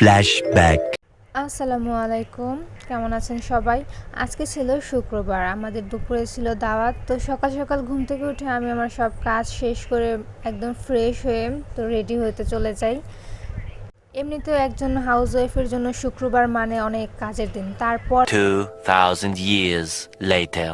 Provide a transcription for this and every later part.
Flashback. আসসালামু আলাইকুম। কেমন আছেন সবাই? আজকে ছিল শুক্রবার। আমাদের দুপুরে ছিল দাওয়াত। তো সকাল সকাল ঘুম থেকে উঠে আমি আমার সব কাজ শেষ করে একদম ফ্রেশ হয়ে তো রেডি হতে চলে যাই। এমনিতেও একজন হাউস ওয়াইফের জন্য শুক্রবার মানে অনেক কাজের দিন। তারপর 2,000 years later.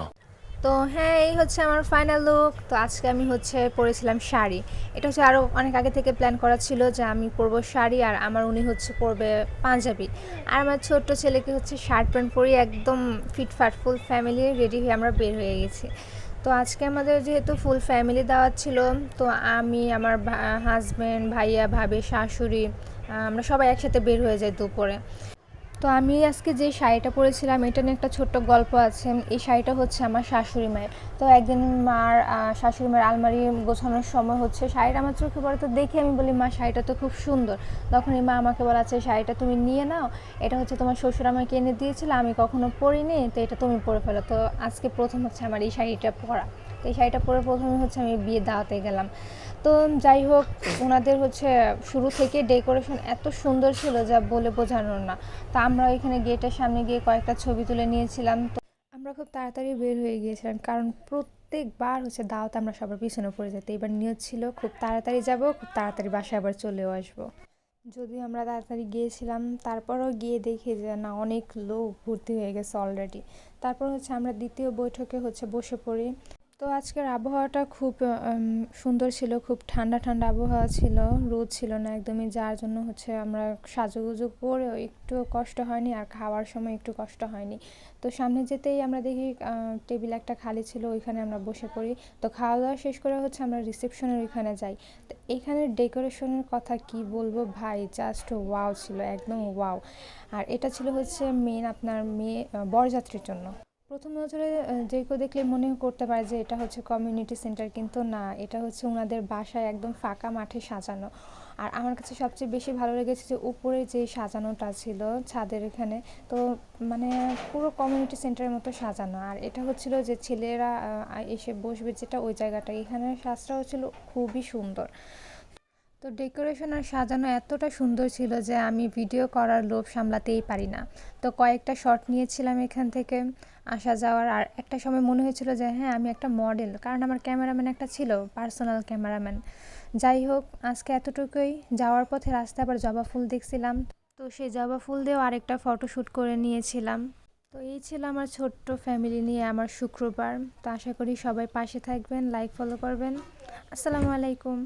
তো হ্যাঁ এই হচ্ছে আমার ফাইনাল লুক তো আজকে আমি হচ্ছে পরেছিলাম শাড়ি। এটা হচ্ছে আরও অনেক আগে থেকে প্ল্যান করা ছিল যে আমি পরবো শাড়ি আর আমার উনি হচ্ছে পরবে পাঞ্জাবি। আর আমার ছোট্ট ছেলেকে হচ্ছে শার্ট প্যান্ট পরিয়ে একদম ফিটফাট ফুল ফ্যামিলি রেডি হয়ে আমরা বের হয়ে গেছি। তো আজকে আমাদের যেহেতু ফুল ফ্যামিলি দাওয়াত ছিল, তো আমি, আমার হাজব্যান্ড ভাইয়া, ভাবি, শাশুড়ি আমরা সবাই একসাথে বের হয়ে যাই দুপুরে। তো আমি আজকে যে শাড়িটা পরেছিলাম, এটা নিয়ে একটা ছোট্ট গল্প আছে। এই শাড়িটা হচ্ছে আমার শাশুড়ি মায়ের। তো একদিন মার শাশুড়ি মায়ের আলমারি গোছানোর সময় হচ্ছে শাড়িটা আমার চোখে পড়ে, তো দেখে আমি বলি, মা, শাড়িটা তো খুব সুন্দর। তখন এই মা আমাকে বলা আছে শাড়িটা তুমি নিয়ে নাও। এটা হচ্ছে তোমার শ্বশুর আমাকে এনে দিয়েছিল, আমি কখনো পরিনি, তো এটা তুমি পরে ফেলো। তো আজকে প্রথম হচ্ছে আমার এই শাড়িটা পরা। এই শাড়িটা পরে প্রথমে হচ্ছে আমি বিয়ে দাওয়াতে গেলাম। তো যাই হোক, ওনাদের হচ্ছে শুরু থেকে ডেকোরেশন এত সুন্দর ছিল যা বলে বোঝানোর না। তা আমরা ওইখানে গেটের সামনে গিয়ে কয়েকটা ছবি তুলে নিয়েছিলাম। তো আমরা খুব তাড়াতাড়ি বের হয়ে গিয়েছিলাম কারণ প্রত্যেকবার হচ্ছে দাওয়াত আমরা সবার পিছনে পড়ে যেতে। এবার নিয়ত ছিল খুব তাড়াতাড়ি যাব, খুব তাড়াতাড়ি বাসায় আবার চলেও আসব। যদিও আমরা তাড়াতাড়ি গিয়েছিলাম, তারপরও গিয়ে দেখি যে না, অনেক লোক ভর্তি হয়ে গেছে অলরেডি তারপর হচ্ছে আমরা দ্বিতীয় বৈঠকে হচ্ছে বসে পড়ি। তো আজকের আবহাওয়াটা খুব সুন্দর ছিল, খুব ঠান্ডা ঠান্ডা আবহাওয়া ছিল, রোদ ছিল না একদমই, যার জন্য হচ্ছে আমরা সাজুগুজু করেও একটু কষ্ট হয়নি আর খাওয়ার সময় একটু কষ্ট হয়নি। তো সামনে যেতেই আমরা দেখি টেবিল একটা খালি ছিল, ওইখানে আমরা বসে পড়ি। তো খাওয়া দাওয়া শেষ করে হচ্ছে আমরা রিসেপশনের ওইখানে যাই। তো এইখানের ডেকোরেশনের কথা কি বলব ভাই? জাস্ট ওয়াও ছিল, একদম ওয়াও। আর এটা ছিল হচ্ছে মেন আপনার মেয়ে বরযাত্রীর জন্য। প্রথম নজরে যে কেউ দেখলে মনে করতে পারে যে এটা হচ্ছে কমিউনিটি সেন্টার কিন্তু না, এটা হচ্ছে ওনাদের বাসায় একদম ফাঁকা মাঠে সাজানো। আর আমার কাছে সবচেয়ে বেশি ভালো লেগেছে যে উপরে যে সাজানোটা ছিল ছাদের এখানে, তো মানে পুরো কমিউনিটি সেন্টারের মতো সাজানো। আর এটা হচ্ছিল যে ছেলেরা এসে বসবে যেটা ওই জায়গাটা এখানে সাজটা হচ্ছিল খুবই সুন্দর। তো ডেকোরেশন আর সাজানো এতটা সুন্দর ছিল যে আমি ভিডিও করার লোভ সামলাতেই পারি না। তো কয়েকটা শট নিয়েছিলাম এখান থেকে আসা যাওয়ার। আর একটা সময় মনে হয়েছিল যে হ্যাঁ আমি একটা মডেল, কারণ আমার ক্যামেরাম্যান একটা ছিল, পার্সোনাল ক্যামেরাম্যান। যাই হোক, আজকে এতটুকুই। যাওয়ার পথে রাস্তায় আবার জবা ফুল দেখছিলাম। তো সেই জবা ফুল দিয়েও আরেকটা ফটোশ্যুট করে নিয়েছিলাম। তো এই ছিল আমার ছোট্ট ফ্যামিলি নিয়ে আমার শুক্রবার। তো আশা করি সবাই পাশে থাকবেন, লাইক, ফলো করবেন। আসসালামু আলাইকুম।